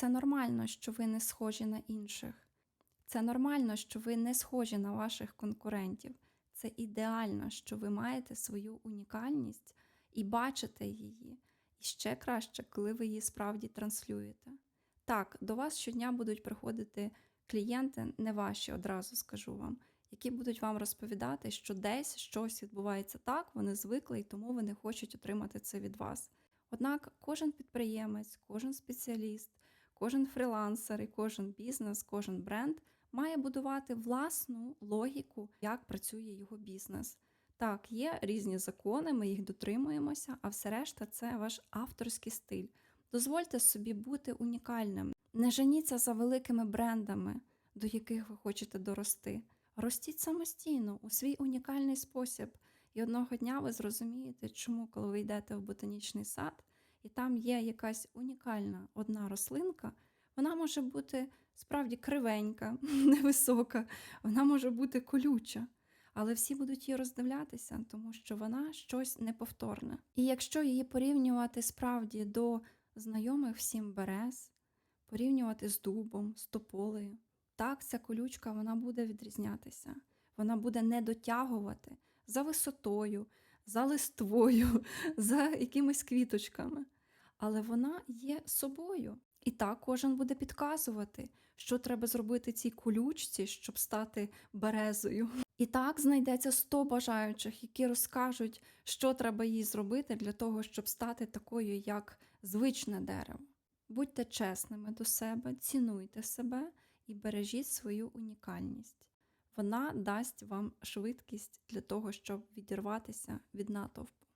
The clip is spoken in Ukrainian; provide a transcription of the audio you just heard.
Це нормально, що ви не схожі на інших. Це нормально, що ви не схожі на ваших конкурентів. Це ідеально, що ви маєте свою унікальність і бачите її. І ще краще, коли ви її справді транслюєте. Так, до вас щодня будуть приходити клієнти, не ваші, одразу скажу вам, які будуть вам розповідати, що десь щось відбувається так, вони звикли і тому вони хочуть отримати це від вас. Однак кожен підприємець, кожен спеціаліст, кожен фрілансер і кожен бізнес, кожен бренд має будувати власну логіку, як працює його бізнес. Так, є різні закони, ми їх дотримуємося, а все решта це ваш авторський стиль. Дозвольте собі бути унікальним. Не женіться за великими брендами, до яких ви хочете дорости. Ростіть самостійно у свій унікальний спосіб. І одного дня ви зрозумієте, чому, коли ви йдете в ботанічний сад, і там є якась унікальна одна рослинка, вона може бути справді кривенька, невисока, вона може бути колюча. Але всі будуть її роздивлятися, тому що вона щось неповторне. І якщо її порівнювати справді до знайомих всім берез, порівнювати з дубом, з тополею, так ця колючка вона буде відрізнятися. Вона буде не дотягувати за висотою, за листвою, за якимись квіточками. Але вона є собою. І так кожен буде підказувати, що треба зробити цій колючці, щоб стати березою. І так знайдеться 100 бажаючих, які розкажуть, що треба їй зробити для того, щоб стати такою, як звичне дерево. Будьте чесними до себе, цінуйте себе і бережіть свою унікальність. Вона дасть вам швидкість для того, щоб відірватися від натовпу.